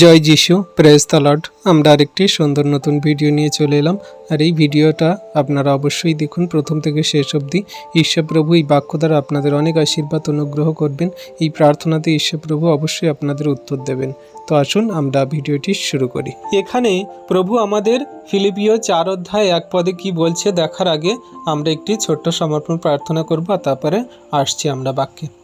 জয় যিশু প্রেস তালড আমরা আরেকটি সুন্দর নতুন ভিডিও নিয়ে চলে এলাম। আর এই ভিডিওটা আপনারা অবশ্যই দেখুন। প্রথম থেকে শেষ অবধি ঈশ্বরপ্রভু এই বাক্য দ্বারা আপনাদের অনেক আশীর্বাদ, অনুগ্রহ করবেন। এই প্রার্থনাতে ঈশ্বরপ্রভু অবশ্যই আপনাদের উত্তর দেবেন। তো আসুন আমরা ভিডিওটি শুরু করি। এখানে প্রভু আমাদের ফিলিপিও চার অধ্যায় এক পদে কি বলছে দেখার আগে আমরা একটি ছোট্ট সমর্পণ প্রার্থনা করব তারপরে আসছি আমরা বাক্যে।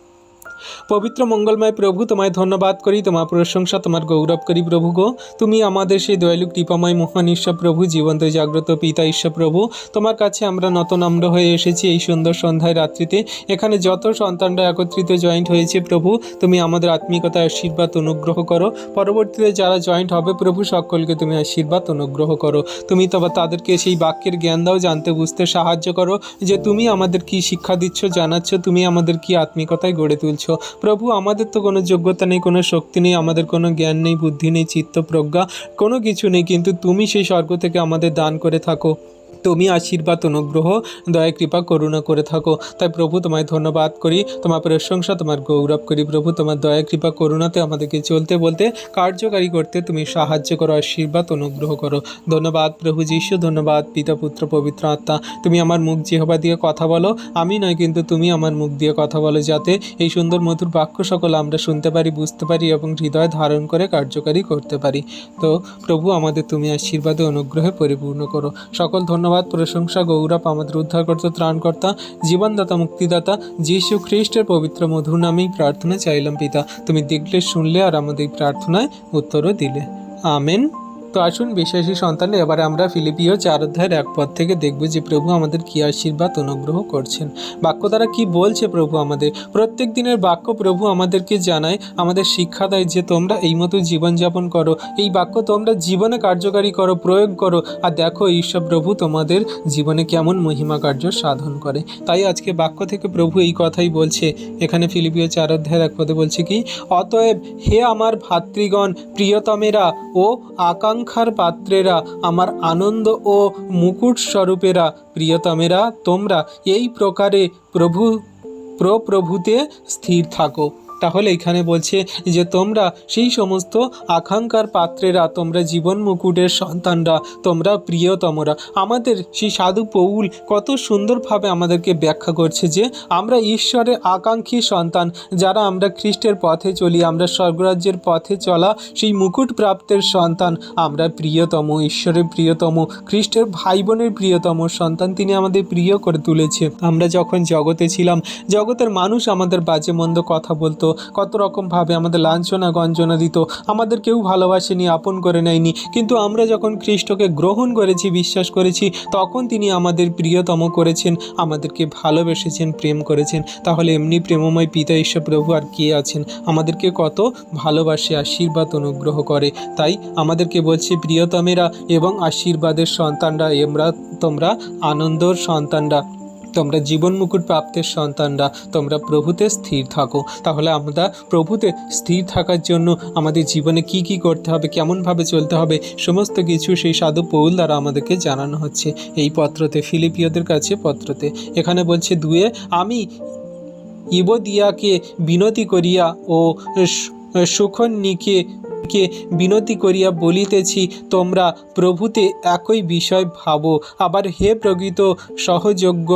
পবিত্র মঙ্গলময় প্রভু, তোমায় ধন্যবাদ করি, তোমার প্রশংসা, তোমার গৌরব করি প্রভু গো। তুমি আমাদের সেই দয়ালু, কৃপাময়, মহান ঈশ্বর প্রভু, জীবন্ত, জাগ্রত পিতা ঈশ্বর প্রভু। তোমার কাছে আমরা নতনম্র হয়ে এসেছি এই সুন্দর সন্ধ্যায় রাত্রিতে। এখানে যত সন্তানরা একত্রিত জয়েন্ট হয়েছে প্রভু, তুমি আমাদের আত্মিকতায় আশীর্বাদ, অনুগ্রহ করো। পরবর্তীতে যারা জয়েন্ট হবে প্রভু, সকলকে তুমি আশীর্বাদ, অনুগ্রহ করো। তুমি তবে তাদেরকে সেই বাক্যের জ্ঞান দাও, জানতে, বুঝতে সাহায্য করো যে তুমি আমাদের কি শিক্ষা দিচ্ছ, জানাচ্ছ, তুমি আমাদের কি আত্মিকতায় গড়ে তুলছো। প্রভু, আমাদের তো কোনো যোগ্যতা নেই, কোনো শক্তি নেই, আমাদের কোনো জ্ঞান নেই, বুদ্ধি নেই, চিত্ত প্রজ্ঞা, কোনো কিছু নেই, কিন্তু তুমি সেই স্বর্গ থেকে আমাদের দান করে থাকো। তুমি আশীর্বাদ, অনুগ্রহ, দয়া, কৃপা, করুণা করে থাকো। তাই প্রভু, তোমায় ধন্যবাদ করি। তোমার প্রশংসা, তোমার গৌরব করি। প্রভু, তোমার দয়া, কৃপা, করুণাতে আমাদেরকে চলতে বলতে কার্যকারী করতে তুমি সাহায্য করো, আশীর্বাদ, অনুগ্রহ করো। ধন্যবাদ প্রভু যিশু, ধন্যবাদ পিতা, পুত্র, পবিত্র আত্মা। তুমি আমার মুখ জিহবা দিয়ে কথা বলো, আমি নয় কিন্তু তুমি আমার মুখ দিয়ে কথা বলো, যাতে এই সুন্দর মধুর বাক্য সকল আমরা শুনতে পারি, বুঝতে পারি এবং হৃদয় ধারণ করে কার্যকারী করতে পারি। তো প্রভু, আমাদের তুমি আশীর্বাদে, অনুগ্রহে পরিপূর্ণ করো। সকল ধন্যবাদ প্রশংসা, গৌরব, আমাদের উদ্ধারকর্তা, ত্রাণকর্তা, জীবনদাতা, মুক্তিদাতা, যীশু খ্রিস্টের পবিত্র মধুর নামেই প্রার্থনা চাইলাম পিতা। তুমি দেখলে, শুনলে আর আমাদের প্রার্থনায় উত্তরও দিলে। আমেন। তো আসুন বিশ্বাসী সন্তান, এবারে আমরা ফিলিপিও চার অধ্যায়ের এক পদ থেকে দেখব যে প্রভু আমাদের কি আশীর্বাদ, অনুগ্রহ করছেন। বাক্য দ্বারা কি বলছে প্রভু আমাদের? প্রত্যেক দিনের বাক্য প্রভু আমাদেরকে জানায়, আমাদের শিক্ষা দেয় যে তোমরা এই মতো জীবনযাপন করো। এই বাক্য তোমরা জীবনে কার্যকারী করো, প্রয়োগ করো। আর দেখো, ঈশ্বর প্রভু তোমাদের জীবনে কেমন মহিমা কার্য সাধন করে। তাই আজকে বাক্য থেকে প্রভু এই কথাই বলছে। এখানে ফিলিপিও চার অধ্যায়ের এক পদে বলছে কি, অতএব হে আমার ভাতৃগণ, প্রিয়তমেরা ও আকাঙ্ক্ষার পাত্রেরা, আমার আনন্দ ও মুকুট স্বরূপেরা। প্রিয়তমেরা, তোমরা এই প্রকারে প্রভু, প্রপ্রভুতে স্থির থাকো। তাহলে এখানে বলছে যে তোমরা সেই সমস্ত আকাঙ্ক্ষার পাত্রেরা, তোমরা জীবন মুকুটের সন্তানরা, তোমরা প্রিয়তমরা। আমাদের সেই সাধু পৌল কত সুন্দরভাবে আমাদেরকে ব্যাখ্যা করছে যে আমরা ঈশ্বরের আকাঙ্ক্ষী সন্তান, যারা আমরা খ্রিস্টের পথে চলি, আমরা স্বর্গরাজ্যের পথে চলা সেই মুকুট প্রাপ্তের সন্তান, আমরা প্রিয়তম, ঈশ্বরের প্রিয়তম, খ্রিস্টের ভাই বোনের প্রিয়তম সন্তান তিনি আমাদের প্রিয় করে তুলেছে। আমরা যখন জগতে ছিলাম, জগতের মানুষ আমাদের বাজে মন্দ কথা বলতো কত রকমভাবে আমাদের লাঞ্ছনা গঞ্জনা দিত। আমাদের কেউ ভালোবাসেনি, আপন করে নেয়নি। কিন্তু আমরা যখন খ্রিস্টকে গ্রহণ করেছি, বিশ্বাস করেছি, তখন তিনি আমাদের প্রিয়তম করেছেন, আমাদেরকে ভালোবেসেছেন, প্রেম করেছেন। তাহলে এমনি প্রেমময় পিতা ঈশ্বর প্রভু আর কে আছেন? আমাদেরকে কত ভালোবাসে, আশীর্বাদ, অনুগ্রহ করে। তাই আমাদেরকে বলছে, প্রিয়তমেরা এবং আশীর্বাদের সন্তানরা, এমরা তোমরা আনন্দর সন্তানরা। তোমরা জীবন মুকুট প্রাপ্তের সন্তানরা, তোমরা প্রভুতে স্থির থাকো। তাহলে আমরা প্রভুতে স্থির থাকার জন্য আমাদের জীবনে কি কি করতে হবে, কেমনভাবে চলতে হবে, সমস্ত কিছু সেই সাধু পৌল দ্বারা আমাদেরকে জানানো হচ্ছে এই পত্রতে, ফিলিপিয়দের কাছে পত্রতে। এখানে বলছে, দুয়ে, আমি ইবদিয়াকে বিনতি করিয়া ও সুখন্নিকে কে বিনতি করিয়া বলিতেছি, তোমরা প্রভুতে একই বিষয় ভাবো। আবার হে প্রকৃত সহযোগ্য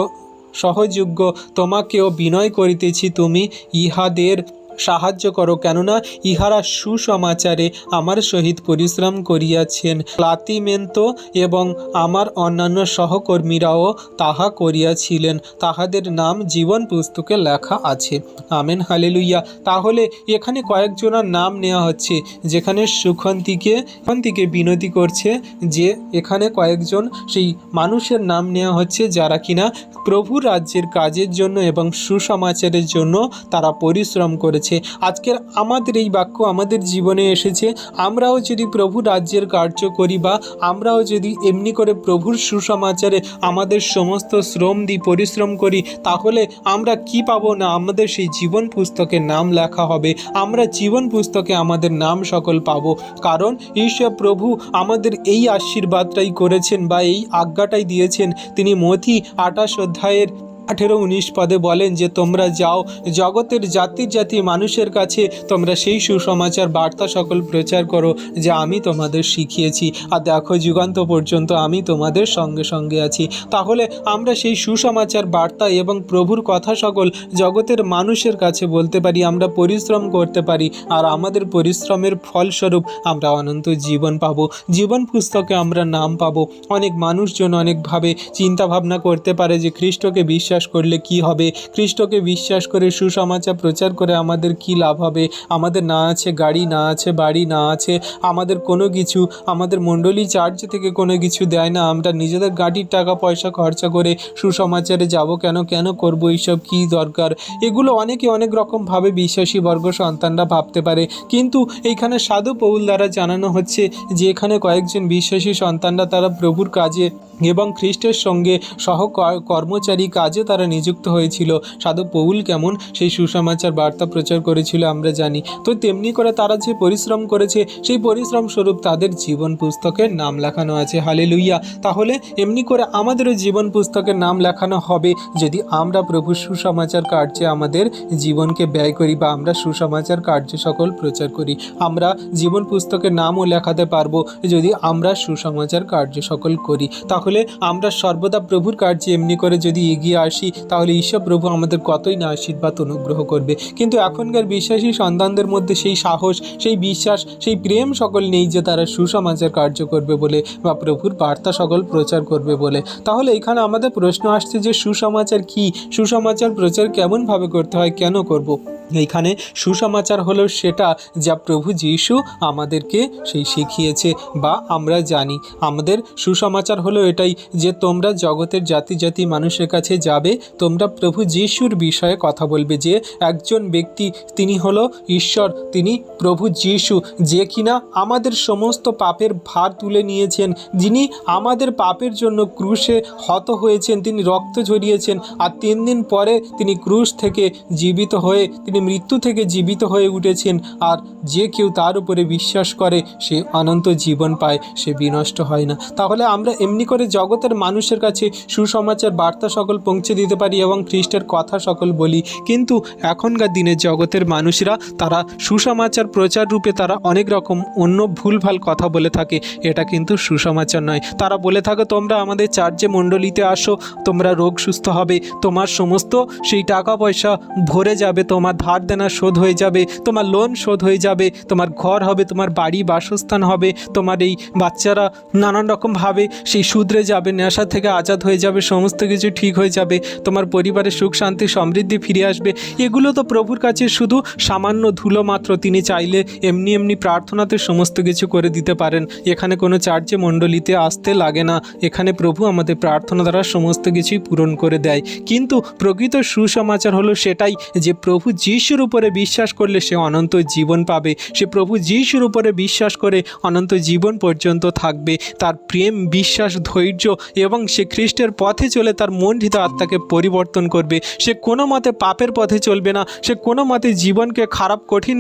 সহযোগ্য তোমাকেও বিনয় করিতেছি তুমি ইহাদের সাহায্য করো, কেননা ইহারা সুসমাচারে আমার সহিত পরিশ্রম করিয়াছেন। প্লাতিমেন্ত এবং আমার অন্যান্য সহকর্মীরাও তাহা করিয়াছিলেন, তাহাদের নাম জীবন পুস্তকে লেখা আছে। আমেন হালেলুইয়া তাহলে এখানে কয়েকজনের নাম নেওয়া হচ্ছে, যেখানে সুখন্তিকে সুখন্তিকে বিনতি করছে, যে এখানে কয়েকজন সেই মানুষের নাম নেওয়া হচ্ছে, যারা কিনা প্রভু রাজ্যের কাজের জন্য এবং সুসমাচারের জন্য তারা পরিশ্রম করেছে। আজকের আমাদের এই বাক্য আমাদের জীবনে এসেছে। আমরাও যদি প্রভু রাজ্যের কার্য করি বা আমরাও যদি এমনি করে প্রভুর সুসমাচারে আমাদের সমস্ত শ্রম দিই পরিশ্রম করি, তাহলে আমরা কি পাবো না আমাদের সেই জীবন পুস্তকে নাম লেখা হবে। আমরা জীবন পুস্তকে আমাদের নাম সকল পাবো। কারণ ঈশ্বর প্রভু আমাদের এই আশীর্বাদটাই করেছেন বা এই আজ্ঞাটাই দিয়েছেন। তিনি মথি আটাশ অধ্যায়ের আঠেরো উনিশ পদে বলেন যে, তোমরা যাও, জগতের জাতির জাতি মানুষের কাছে, তোমরা সেই সুসমাচার বার্তা সকল প্রচার করো যে আমি তোমাদের শিখিয়েছি। আর দেখো, যুগান্ত পর্যন্ত আমি তোমাদের সঙ্গে সঙ্গে আছি। তাহলে আমরা সেই সুসমাচার বার্তা এবং প্রভুর কথা সকল জগতের মানুষের কাছে বলতে পারি, আমরা পরিশ্রম করতে পারি। আর আমাদের পরিশ্রমের ফলস্বরূপ আমরা অনন্ত জীবন পাবো। জীবন পুস্তকে আমরা নাম পাবো। অনেক মানুষজন অনেকভাবে চিন্তা ভাবনা করতে পারে যে, খ্রিস্টকে বিশ্বাস করলে কি হবে? খ্রিস্টকে বিশ্বাস করে সুসমাচার প্রচার করে আমাদের কি লাভ হবে? আমাদের না আছে গাড়ি, না আছে বাড়ি, না আছে আমাদের কোনো কিছু। আমাদের মণ্ডলী চার্চ থেকে কোনো কিছু দেয় না। আমরা নিজেদের গাড়ির টাকা, পয়সা খরচা করে সুসমাচারে যাব কেন? কেন করব? এইসব কি দরকার? এগুলো অনেকে অনেক রকমভাবে বিশ্বাসী বর্গ সন্তানরা ভাবতে পারে। কিন্তু এইখানে সাধু পৌল দ্বারা জানানো হচ্ছে যে এখানে কয়েকজন বিশ্বাসী সন্তানরা তারা প্রভুর কাজে এবং খ্রিস্টের সঙ্গে সহ কর্মচারী কাজে তারা নিযুক্ত হয়েছিল। সাধু পৌল কেমন? সেই সুসমাচার বার্তা প্রচার করেছিল, আমরা জানি। তো তেমনি করে তারা যে পরিশ্রম করেছে, সেই পরিশ্রম স্বরূপ তাদের জীবন পুস্তকের নাম লেখানো আছে। হালে লুইয়া তাহলে এমনি করে আমাদেরও জীবন পুস্তকের নাম লেখানো হবে। যদি আমরা প্রভু সুসমাচার কার্যে আমাদের জীবনকে ব্যয় করি বা আমরা সুসমাচার কার্য সকল প্রচার করি, আমরা জীবন পুস্তকের নামও লেখাতে পারব। যদি আমরা সুসমাচার কার্য সকল করি, তাহলে আমরা সর্বদা প্রভুর কার্যে এমনি করে যদি এগিয়ে আসি তাহলে ঈশ্বর প্রভু আমাদের কতই না আশীর্বাদ অনুগ্রহ করবে? কিন্তু এখনকার বিশ্বাসী সন্তানদের মধ্যে সেই সাহস, সেই বিশ্বাস, সেই প্রেম সকল নেই যে তারা সুসমাচার কার্য করবে বলে বা প্রভুর বার্তা সকল প্রচার করবে বলে। তাহলে এখানে আমাদের প্রশ্ন আসছে যে সুসমাচার কি? সুসমাচার প্রচার কেমনভাবে করতে হয়, কেন করব। এইখানে সুসমাচার হলো সেটা যা প্রভু যীশু আমাদেরকে সেই শিখিয়েছে বা আমরা জানি। আমাদের সুসমাচার হলো এটাই যে তোমরা জগতের জাতি জাতি মানুষের কাছে যাবে তোমরা প্রভু যীশুর বিষয়ে কথা বলবে যে একজন ব্যক্তি তিনি হলো ঈশ্বর, তিনি প্রভু যীশু, যে কিনা আমাদের সমস্ত পাপের ভার তুলে নিয়েছেন। যিনি আমাদের পাপের জন্য ক্রুশে হত হয়েছেন, তিনি রক্ত ঝরিয়েছেন আর তিন দিন পরে তিনি ক্রুশ থেকে জীবিত হয়ে, তিনি মৃত্যু থেকে জীবিত হয়ে উঠেছেন আর যে কেউ তার উপরে বিশ্বাস করে, সে অনন্ত জীবন পায়, সে বিনষ্ট হয় না। তাহলে আমরা এমনি করে জগতের মানুষের কাছে সুসমাচার বার্তা সকল পৌঁছে দিতে পারি এবং খ্রিস্টের কথা সকল বলি। কিন্তু এখনকার দিনে জগতের মানুষরা, তারা সুসমাচার প্রচার রূপে তারা অনেক রকম অন্য ভুলভাল কথা বলে থাকে। এটা কিন্তু সুসমাচার নয়। তারা বলে থাকে, তোমরা আমাদের চার্চে মণ্ডলীতে আসো, তোমরা রোগ সুস্থ হবে, তোমার সমস্ত সেই টাকা পয়সা ভরে যাবে, তোমার ধার দেনা শোধ হয়ে যাবে, তোমার লোন শোধ হয়ে যাবে, তোমার ঘর হবে, তোমার বাড়ি বাসস্থান হবে, তোমার এই বাচ্চারা নানান রকমভাবে সেই সুদ্রে যাবে, নেশা থেকে আজাদ হয়ে যাবে, সমস্ত কিছু ঠিক হয়ে যাবে তোমার পরিবারে সুখ, শান্তি, সমৃদ্ধি ফিরে আসবে। এগুলো তো প্রভুর কাছে শুধু সামান্য ধুলো মাত্র। তিনি চাইলে এমনি এমনি প্রার্থনাতে সমস্ত কিছু করে দিতে পারেন। এখানে কোনো চার্চে মণ্ডলীতে আসতে লাগে না। এখানে প্রভু আমাদের প্রার্থনা দ্বারা সমস্ত কিছুই পূরণ করে দেয়। কিন্তু প্রকৃত সুসমাচার হলো সেটাই যে প্রভু যিশুর উপরে বিশ্বাস করলে সে অনন্ত জীবন পাবে। সে প্রভু যিশুর উপরে বিশ্বাস করে অনন্ত জীবন পর্যন্ত থাকবে। তার প্রেম, বিশ্বাস, ধৈর্য এবং সে খ্রিস্টের পথে চলে তার মন্ডিত আত্মাকে পরিবর্তন করবে। সে কোনো মতে পাপের পথে চলবে না, সে কোনো মতে জীবনকে খারাপ, কঠিন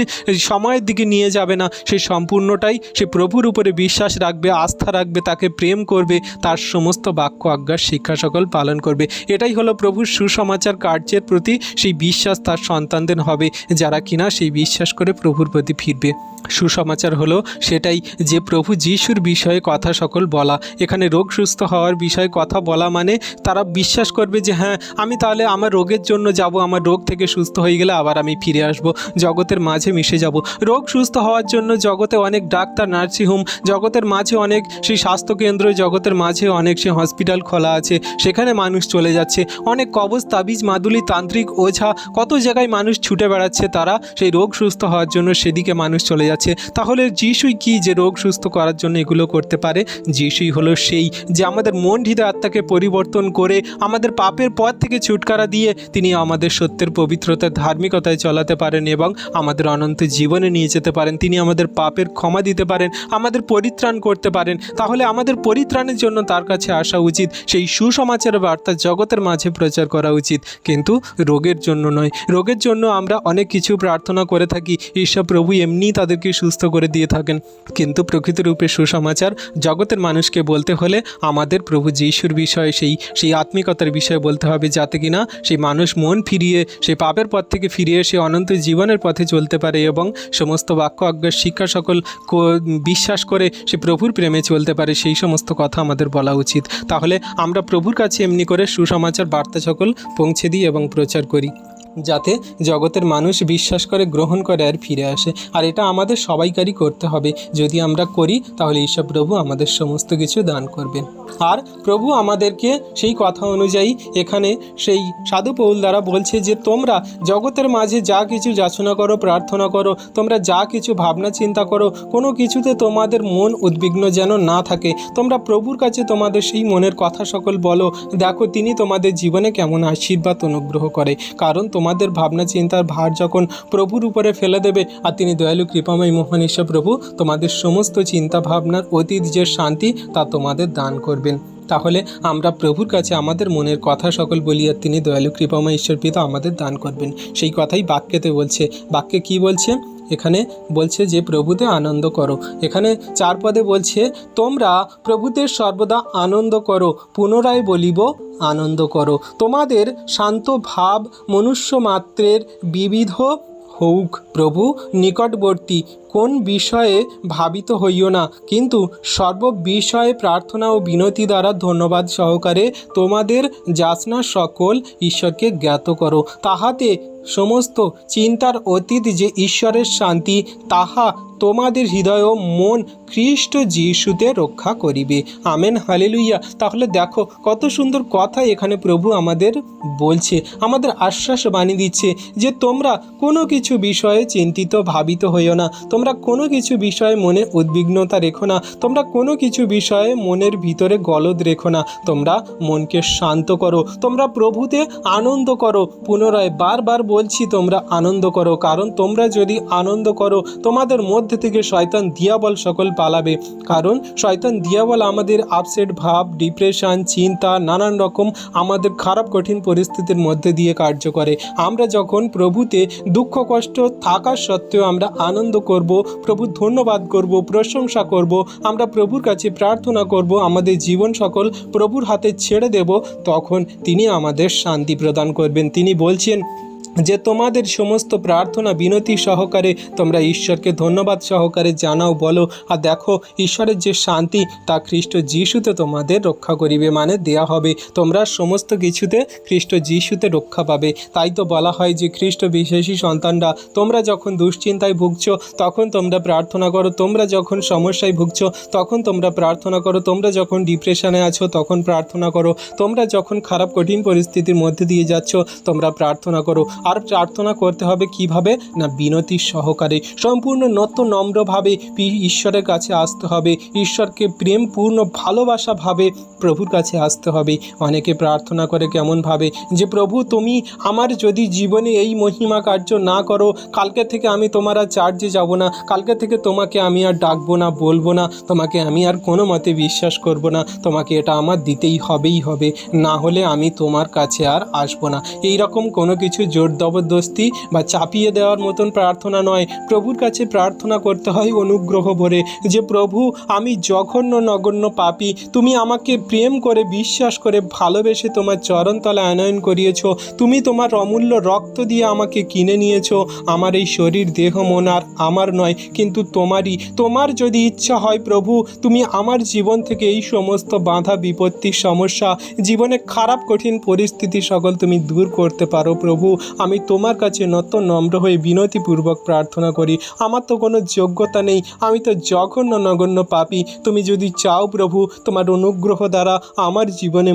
সময়ের দিকে নিয়ে যাবে না। সে সম্পূর্ণটাই সে প্রভুর উপরে বিশ্বাস রাখবে, আস্থা রাখবে, তাকে প্রেম করবে, তার সমস্ত বাক্য আজ্ঞার শিক্ষা সকল পালন করবে। এটাই হলো প্রভুর সুসমাচার কার্যের প্রতি সেই বিশ্বাস তার সন্তানদের হবে, যারা কিনা সেই বিশ্বাস করে প্রভুর প্রতি ফিরবে। সুসমাচার হলো সেটাই যে প্রভু যিশুর বিষয়ে কথা সকল বলা। এখানে রোগ সুস্থ হওয়ার বিষয়ে কথা বলা মানে তারা বিশ্বাস করবে যে হ্যাঁ আমি তাহলে আমার রোগের জন্য যাব, আমার রোগ থেকে সুস্থ হয়ে গেলে আবার আমি ফিরে আসব, জগতের মাঝে মিশে যাব। রোগ সুস্থ হওয়ার জন্য জগতে অনেক ডাক্তার নার্সিংহোম জগতের মাঝে অনেক সেই স্বাস্থ্যকেন্দ্র, জগতের মাঝে অনেক সে হসপিটাল খোলা আছে, সেখানে মানুষ চলে যাচ্ছে। অনেক কবজ, তাবিজ, মাদুলি, তান্ত্রিক ওঝা, কত জায়গায় মানুষ ছুটে বেড়াচ্ছে তারা, সেই রোগ সুস্থ হওয়ার জন্য সেদিকে মানুষ চলে যাচ্ছে। তাহলে যিশুই কি যে রোগ সুস্থ করার জন্য এগুলো করতে পারে? যিশুই হলো সেই যে আমাদের মন হৃদয় আত্মাকে পরিবর্তন করে, আমাদের পাপের পথ থেকে ছুটকারা দিয়ে তিনি আমাদের সত্যের পবিত্রতার ধার্মিকতায় চলাতে পারেন এবং আমাদের অনন্ত জীবনে নিয়ে যেতে পারেন। তিনি আমাদের পাপের ক্ষমা দিতে পারেন, আমাদের পরিত্রাণ করতে পারেন। তাহলে আমাদের পরিত্রাণের জন্য তার কাছে আসা উচিত, সেই সুসমাচার বার্তা জগতের মাঝে প্রচার করা উচিত। কিন্তু রোগের জন্য নয়, রোগের জন্য আমরা অনেক কিছু প্রার্থনা করে থাকি। ঈশ্বর প্রভু এমনিই তাদেরকে সুস্থ করে দিয়ে থাকেন। কিন্তু প্রকৃত রূপে সুসমাচার জগতের মানুষকে বলতে হলে আমাদের প্রভু যিশুর বিষয়ে, সেই সেই আত্মিকতার বিষয়ে হবে যাতে কিনা সেই মানুষ মন ফিরিয়ে, সেই পাপের পথ থেকে ফিরিয়ে সে অনন্ত জীবনের পথে চলতে পারে এবং সমস্ত বাক্য, আজ্ঞার শিক্ষা সকল বিশ্বাস করে সে প্রভুর প্রেমে চলতে পারে, সেই সমস্ত কথা আমাদের বলা উচিত। তাহলে আমরা প্রভুর কাছে এমনি করে সুসমাচার বার্তা সকল পৌঁছে দিই এবং প্রচার করি। যাতে জগতের মানুষ বিশ্বাস করে, গ্রহণ করে আর ফিরে আসে। আর এটা আমাদের সবাইকারই করতে হবে। যদি আমরা করি, তাহলে ঈশ্বর প্রভু আমাদের সমস্ত কিছু দান করবেন। আর প্রভু আমাদেরকে সেই কথা অনুযায়ী এখানে সেই সাধু পৌল দ্বারা বলছে যে, তোমরা জগতের মাঝে যা কিছু যাচনা করো, প্রার্থনা করো, তোমরা যা কিছু ভাবনা চিন্তা করো, কোনো কিছুতে তোমাদের মন উদ্বিগ্ন যেন না থাকে। তোমরা প্রভুর কাছে তোমাদের সেই মনের কথা সকল বলো। দেখো, তিনি তোমাদের জীবনে কেমন আশীর্বাদ অনুগ্রহ করে। কারণ তোমাদের ভাবনা, চিন্তার ভার যখন প্রভুর উপরে ফেলে দেবে আর তিনি দয়ালু, কৃপাময়, মহান প্রভু, তোমাদের সমস্ত চিন্তা ভাবনার অতীত যে শান্তি তা তোমাদের দান করবেন। তাহলে আমরা প্রভুর কাছে আমাদের মনের কথা সকল বলিয়া তিনি দয়ালু, কৃপাময়, ঈশ্বর পিতা আমাদের দান করবেন। সেই কথাই বাক্যেতে বলছে। বাক্যে কি বলছে? এখানে বলছে যে, প্রভুতে আনন্দ করো। এখানে চার পদে বলছে, তোমরা প্রভুতে সর্বদা আনন্দ করো, পুনরায় বলিব আনন্দ করো। তোমাদের শান্ত ভাব মনুষ্য মাত্রের বিবিধ হউক প্রভু নিকটবর্তী, কোন বিষয়ে ভাবিত হইও না। কিন্তু সর্ব বিষয়ে প্রার্থনা ও বিনতি দ্বারা ধন্যবাদ সহকারে তোমাদের যাচনা সকল ঈশ্বরকে জ্ঞাত করো। তাহাতে সমস্ত চিন্তার অতীত যে ঈশ্বরের শান্তি, তাহা তোমাদের হৃদয় ও মন খ্রিস্ট যিশুতে রক্ষা করিবে। আমেন হালেলুইয়া তাহলে দেখো, কত সুন্দর কথা এখানে প্রভু আমাদের বলছে, আমাদের আশ্বাস বাণী দিচ্ছে যে তোমরা কোনো কিছু বিষয়ে চিন্তিত, ভাবিত হইও না। তোমরা কোনো কিছু বিষয়ে মনে উদ্বিগ্নতা রেখো না। তোমরা কোনো কিছু বিষয়ে মনের ভিতরে গলদ রেখো না। তোমরা মনকে শান্ত করো। তোমরা প্রভুতে আনন্দ করো। পুনরায় বারবার বলছি, তোমরা আনন্দ করো। কারণ তোমরা যদি আনন্দ করো, তোমাদের মধ্যে থেকে শয়তান দিয়াবল সকল পালাবে। কারণ শয়তান দিয়াবল আমাদের আপসেট ভাব ডিপ্রেশন চিন্তা, নানান রকম আমাদের খারাপ, কঠিন পরিস্থিতির মধ্যে দিয়ে কার্য করে। আমরা যখন প্রভুতে দুঃখ, কষ্ট থাকা সত্ত্বেও আমরা আনন্দ করব, প্রভু ধন্যবাদ করব, প্রশংসা করব, আমরা প্রভুর কাছে প্রার্থনা করব, আমাদের জীবন সকল প্রভুর হাতে ছেড়ে দেব, তখন তিনি আমাদের শান্তি প্রদান করবেন। তিনি বলছেন যে তোমাদের সমস্ত প্রার্থনা বিনতি সহকারে তোমরা ঈশ্বরকে ধন্যবাদ সহকারে জানাও, বলো, আর দেখো, ঈশ্বরের যে শান্তি, তা খ্রিস্ট যিশুতে তোমাদের রক্ষা করিবে মানে দেয়া হবে। তোমরা সমস্ত কিছুতে খ্রিস্ট যিশুতে রক্ষা পাবে। তাই তো বলা হয় যে খ্রিস্ট বিশেষী সন্তানরা, তোমরা যখন দুশ্চিন্তায় ভুগছো, তখন তোমরা প্রার্থনা করো। তোমরা যখন সমস্যায় ভুগছ, তখন তোমরা প্রার্থনা করো। তোমরা যখন ডিপ্রেশনে আছো, তখন প্রার্থনা করো। তোমরা যখন খারাপ, কঠিন পরিস্থিতির মধ্যে দিয়ে যাচ্ছ, তোমরা প্রার্থনা করো। আর প্রার্থনা করতে হবে কীভাবে? না বিনতি সহকারে। সম্পূর্ণ নত নম্রভাবে ঈশ্বরের কাছে আসতে হবে। ঈশ্বরকে প্রেমপূর্ণ ভালোবাসাভাবে প্রভুর কাছে আসতে হবে। অনেকে প্রার্থনা করে কেমনভাবে যে, প্রভু, তুমি আমার যদি জীবনে এই মহিমা কার্য না করো, কালকে থেকে আমি তোমার আর চার্জে যাব না। কালকে থেকে তোমাকে আমি আর ডাকবো না, বলব না। তোমাকে আমি আর কোনো মতে বিশ্বাস করব না। তোমাকে এটা আমার দিতেই হবেই হবে। না হলে আমি তোমার কাছে আর আসব না। এই রকম কোনো কিছু জোর জবরদস্তি বা চাপিয়ে দেওয়ার মতন প্রার্থনা নয়। প্রভুর কাছে প্রার্থনা করতে হয় অনুগ্রহ ভরে যে, প্রভু, আমি জঘন্য নগণ্য পাপী। তুমি আমাকে প্রেম করে, বিশ্বাস করে, ভালোবেসে তোমার চরণতলে আনয়ন করিয়েছ। তুমি তোমার অমূল্য রক্ত দিয়ে আমাকে কিনে নিয়েছো। আমার এই শরীর, দেহ, মন আর আমার নয়, কিন্তু তোমারই। তোমার যদি ইচ্ছা হয়, প্রভু, তুমি আমার জীবন থেকে এই সমস্ত বাধা বিপত্তির সমস্যা, জীবনে খারাপ, কঠিন পরিস্থিতি সকল তুমি দূর করতে পারো, প্রভু। আমি তোমার কাছে নত নম্র হয়ে বিনতিপূর্বক প্রার্থনা করি। আমার তো কোনো যোগ্যতা নেই। আমি তো জঘন্য নগণ্য পাপি। তুমি যদি চাও প্রভু, তোমার অনুগ্রহ দ্বারা আমার জীবনে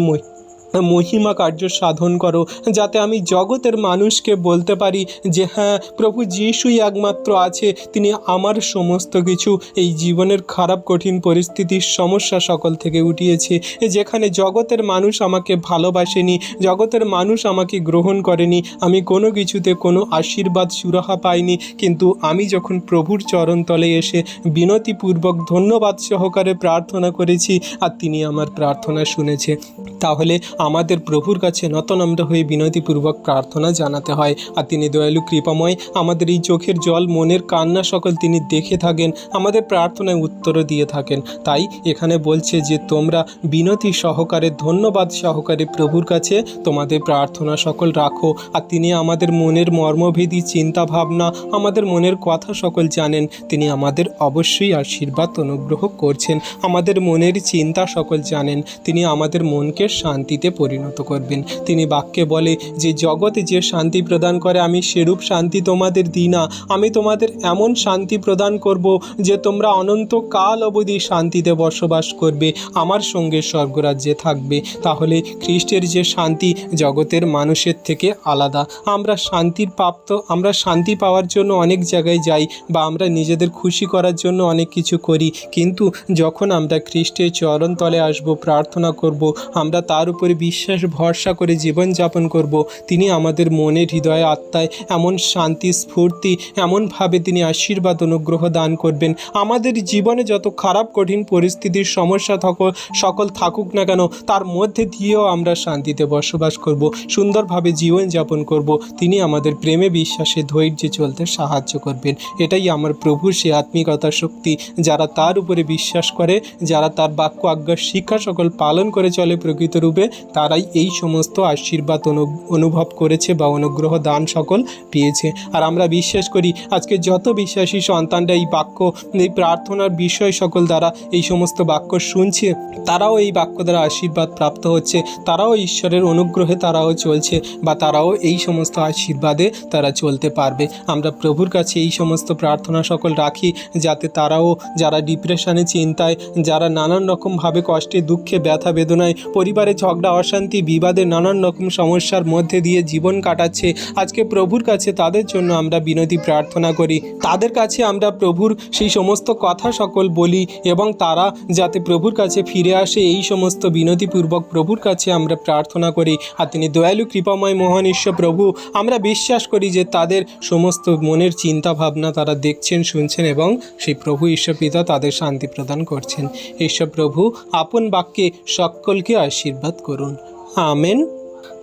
মহিমা কার্য সাধন করো, যাতে আমি জগতের মানুষকে বলতে পারি যে হ্যাঁ প্রভু যিশুই একমাত্র আছে, তিনি আমার সমস্ত কিছু। এই জীবনের খারাপ, কঠিন পরিস্থিতির সমস্যা সকল থেকে উঠিয়েছে, যেখানে জগতের মানুষ আমাকে ভালোবাসেনি, জগতের মানুষ আমাকে গ্রহণ করেনি, আমি কোনো কিছুতে কোনো আশীর্বাদ, সুরাহা পাইনি, কিন্তু আমি যখন প্রভুর চরণতলে এসে বিনতিপূর্বক ধন্যবাদ সহকারে প্রার্থনা করেছি, আর তিনি আমার প্রার্থনা শুনেছে, তাহলে আমাদের প্রভুর কাছে নতনম্র হয়ে বিনতিপূর্বক প্রার্থনা জানাতে হয়। আর তিনি দয়ালু কৃপাময়, আমাদের এই চোখের জল, মনের কান্না সকল তিনি দেখে থাকেন, আমাদের প্রার্থনায় উত্তরও দিয়ে থাকেন। তাই এখানে বলছে যে, তোমরা বিনতি সহকারে, ধন্যবাদ সহকারে প্রভুর কাছে তোমাদের প্রার্থনা সকল রাখো। আর তিনি আমাদের মনের মর্মভেদী চিন্তা ভাবনা আমাদের মনের কথা সকল জানেন। তিনি আমাদের অবশ্যই আশীর্বাদ অনুগ্রহ করছেন। আমাদের মনের চিন্তা সকল জানেন। তিনি আমাদের মনকে শান্তিতে পরিণত করবেন। তিনি বাক্যে বলে, যে জগতে যে শান্তি প্রদান করে, আমি সেরূপ শান্তি তোমাদের দিই না। আমি তোমাদের এমন শান্তি প্রদান করব যে তোমরা অনন্তকাল অবধি শান্তিতে বসবাস করবে। আমার সঙ্গে স্বর্গরাজ্যে থাকবে। তাহলে খ্রিস্টের যে শান্তি জগতের মানুষের থেকে আলাদা। আমরা শান্তির প্রাপ্ত আমরা শান্তি পাওয়ার জন্য অনেক জায়গায় যাই বা আমরা নিজেদের খুশি করার জন্য অনেক কিছু করি। কিন্তু যখন আমরা খ্রিস্টের চরণ তলে আসব, প্রার্থনা করব, আমরা তার উপরে বিশ্বাস, ভরসা করে জীবনযাপন করব। তিনি আমাদের মনে হৃদয়ে আত্মায় এমন শান্তি, স্ফূর্তি এমনভাবে তিনি আশীর্বাদ, অনুগ্রহ দান করবেন। আমাদের জীবনে যত খারাপ, কঠিন পরিস্থিতির সমস্যা থাকো, সকল থাকুক না কেন, তার মধ্যে দিয়েও আমরা শান্তিতে বসবাস করব, সুন্দরভাবে জীবনযাপন করব। তিনি আমাদের প্রেমে বিশ্বাসে ধৈর্যে চলতে সাহায্য করবেন। এটাই আমার প্রভু সে আত্মিকতা শক্তি। যারা তার উপরে বিশ্বাস করে, যারা তার বাক্য আজ্ঞার শিক্ষা সকল পালন করে চলে প্রকৃত রূপে তারাই এই সমস্ত আশীর্বাদ অনু- অনুভব করেছে বা অনুগ্রহ দান সকল পেয়েছে। আর আমরা বিশ্বাস করি, আজকে যত বিশ্বাসী সন্তানরা এই বাক্য, এই প্রার্থনার বিষয় সকল দ্বারা এই সমস্ত বাক্য শুনছে, তারাও এই বাক্য দ্বারা আশীর্বাদ প্রাপ্ত হচ্ছে, তারাও ঈশ্বরের অনুগ্রহে তারাও চলছে বা তারাও এই সমস্ত আশীর্বাদে তারা চলতে পারবে। আমরা প্রভুর কাছে এই সমস্ত প্রার্থনা সকল রাখি, যাতে তারাও যারা ডিপ্রেশনে চিন্তায়, যারা নানান রকমভাবে কষ্টে, দুঃখে, ব্যথা, বেদনায়, পরিবারে ঝগড়া অশান্তি, বিবাদে নানান রকম সমস্যার মধ্যে দিয়ে জীবন কাটাচ্ছে। আজকে প্রভুর কাছে তাদের জন্য আমরা বিনতি প্রার্থনা করি। তাদের কাছে আমরা প্রভুর সেই সমস্ত কথা সকল বলি এবং তারা যাতে প্রভুর কাছে ফিরে আসে, এই সমস্ত বিনতিপূর্বক প্রভুর কাছে আমরা প্রার্থনা করি। আর তিনি দয়ালু, কৃপাময়, মহান ঈশ্বর প্রভু, আমরা বিশ্বাস করি যে তাদের সমস্ত মনের চিন্তা ভাবনা তারা দেখছেন, শুনছেন এবং সেই প্রভু ঈশ্বর পিতা তাদের শান্তি প্রদান করছেন। ঈশ্বর প্রভু, আপন বাক্যে সকলকে আশীর্বাদ করুন। আমেন।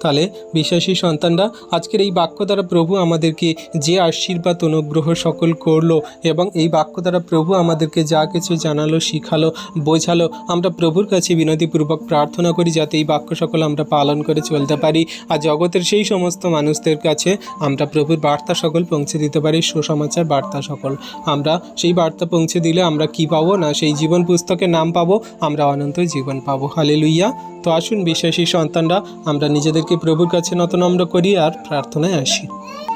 তাহলে বিশ্বাসী সন্তানরা আজকের এই বাক্য দ্বারা প্রভু আমাদেরকে যে আশীর্বাদ অনুগ্রহ সকল করল এবং এই বাক্য দ্বারা প্রভু আমাদেরকে যা কিছু জানালো, শিখালো, বোঝালো, আমরা প্রভুর কাছে বিনতিপূর্বক প্রার্থনা করি যাতে এই বাক্য সকল আমরা পালন করে চলতে পারি। আর জগতের সেই সমস্ত মানুষদের কাছে আমরা প্রভুর বার্তা সকল পৌঁছে দিতে পারি, সুসমাচার বার্তা সকল। আমরা সেই বার্তা পৌঁছে দিলে আমরা কি পাবো? না সেই জীবন পুস্তকের নাম পাবো, আমরা অনন্ত জীবন পাবো। হালে লুইয়া তো আসুন বিশ্বাসী সন্তানরা, আমরা নিজেদেরকে প্রভুর কাছে নতনম্র করি আর প্রার্থনায় আসি।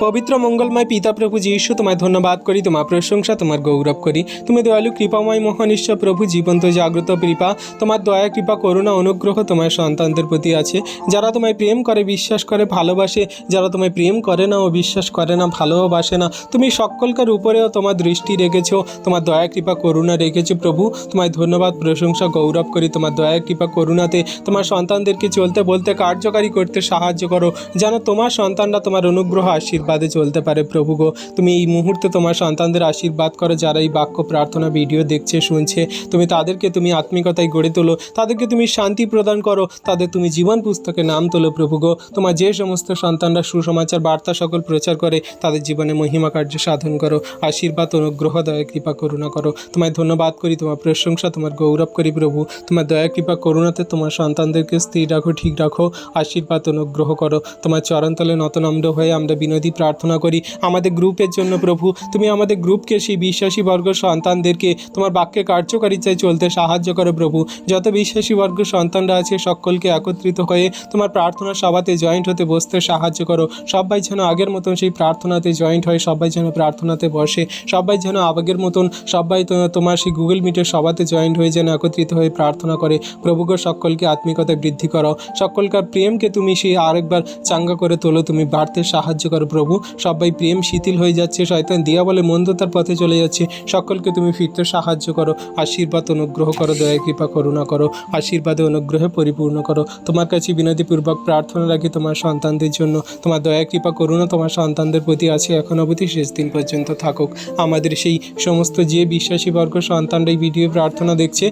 পবিত্র মঙ্গলময় পিতা প্রভু যীশু, তোমায় ধন্যবাদ করি, তোমার প্রশংসা, তোমার গৌরব করি। তুমি দয়ালু, কৃপাময় মহান ঈশ্বর প্রভু, জীবন্ত, জাগ্রত কৃপা তোমার দয়া, কৃপা, করুণা, অনুগ্রহ তোমার সন্তানদের প্রতি আছে। যারা তোমায় প্রেম করে, বিশ্বাস করে, ভালোবাসে, যারা তোমায় প্রেম করে না ও বিশ্বাস করে না, ভালোবাসে না, তুমি সকলকার উপরেও তোমার দৃষ্টি রেখেছো, তোমার দয়া, কৃপা, করুণা রেখেছো প্রভু। তোমায় ধন্যবাদ, প্রশংসা, গৌরব করি, তোমার দয়া, কৃপা, করুণাতে। তোমার সন্তানদেরকে চলতে, বলতে, কার্যকারী করতে সাহায্য করো। যেন তোমার সন্তানরা তোমার অনুগ্রহ আশীর্বাদে চলতে পারে প্রভু গো। তুমি এই মুহূর্তে তোমার সন্তানদের আশীর্বাদ করো, যারা এই বাক্য প্রার্থনা ভিডিও দেখছে, শুনছে। তুমি তাদেরকে তুমি আত্মিকতায় গড়ে তোলো। তাদেরকে তুমি শান্তি প্রদান করো। তাদের তুমি জীবন পুস্তকে নাম তোলো প্রভু গো। তোমার যে সমস্ত সন্তানরা সুসমাচার, বার্তা সকল প্রচার করে, তাদের জীবনে মহিমা কার্য সাধন করো। আশীর্বাদ, অনুগ্রহ, দয়া, কৃপা, করুণা করো। তোমায় ধন্যবাদ করি, তোমার প্রশংসা, তোমার গৌরব করি প্রভু। তোমার দয়া, কৃপা, করুণাতে তোমার সন্তানদেরকে স্থির রাখো, ঠিক রাখো। আশীর্বাদ অনুগ্রহ করো। তোমার চরণতলে নতনম্র হয়ে আমরা বিনতি প্রার্থনা করি। আমাদের গ্রুপের জন্য প্রভু, তুমি আমাদের গ্রুপকে সেই বিশ্বাসী বর্গ সন্তানদেরকে তোমার বাক্যে কার্যকারিতায় চলতে সাহায্য করো প্রভু। যত বিশ্বাসী বর্গ সন্তানরা আছে, সকলকে একত্রিত হয়ে তোমার প্রার্থনা সভাতে জয়েন্ট হতে বসতে সাহায্য করো। সবাই যেন আগের মতন সেই প্রার্থনাতে জয়েন্ট হয়, সবাই যেন প্রার্থনাতে বসে, সবাই যেন আগের মতন সবাই তোমার সেই গুগল মিটের সভাতে জয়েন্ট হয়ে যেন একত্রিত হয়ে প্রার্থনা করে। প্রভুগ সকলকে আত্মিকতা বৃদ্ধি করো। সকলকার প্রেমকে তুমি সেই আরেকবার চাঙ্গা করে তোলো, তুমি বাড়তে সাহায্য করো প্রভু। সবাই প্রেম শিথিল হয়ে যাচ্ছে, শয়তান দিয়া বলে মন্দতার পথে চলে যাচ্ছে। সকলকে তুমি ফিরতে সাহায্য করো, আশীর্বাদ অনুগ্রহ করো, দয়া, কৃপা, করুণা করো, আশীর্বাদে অনুগ্রহে পরিপূর্ণ করো। তোমার কাছে বিনতিপূর্বক প্রার্থনা রাখি তোমার সন্তানদের জন্য। তোমার দয়া, কৃপা, করুণা তোমার সন্তানদের প্রতি আছে, এখন অবধি শেষ দিন পর্যন্ত থাকুক। আমাদের সেই সমস্ত যে বিশ্বাসী বর্গ সন্তানরা এই ভিডিও প্রার্থনা দেখছে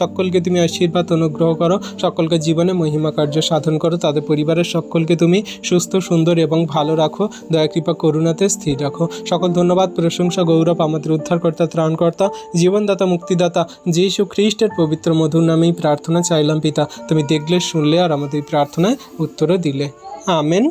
সকলকে তুমি আশীর্বাদ অনুগ্রহ করো। সকলকে জীবনে মহিমা কার্য সাধন করো, তাদের পরিবারের সকলকে তুমি সুস্থ, সুন্দর এবং ভালো রাখো। দয়া, কৃপা, করুণাতে স্থির রাখো। সকল ধন্যবাদ, প্রশংসা, গৌরব আমাদের উদ্ধারকর্তা, ত্রাণকর্তা, জীবনদাতা, মুক্তিদাতা, যীশু খ্রিস্টের পবিত্র মধুর নামেই প্রার্থনা চাইলাম পিতা। তুমি দেখলে, শুনলে আর আমাদের প্রার্থনায় উত্তরও দিলে। আমেন।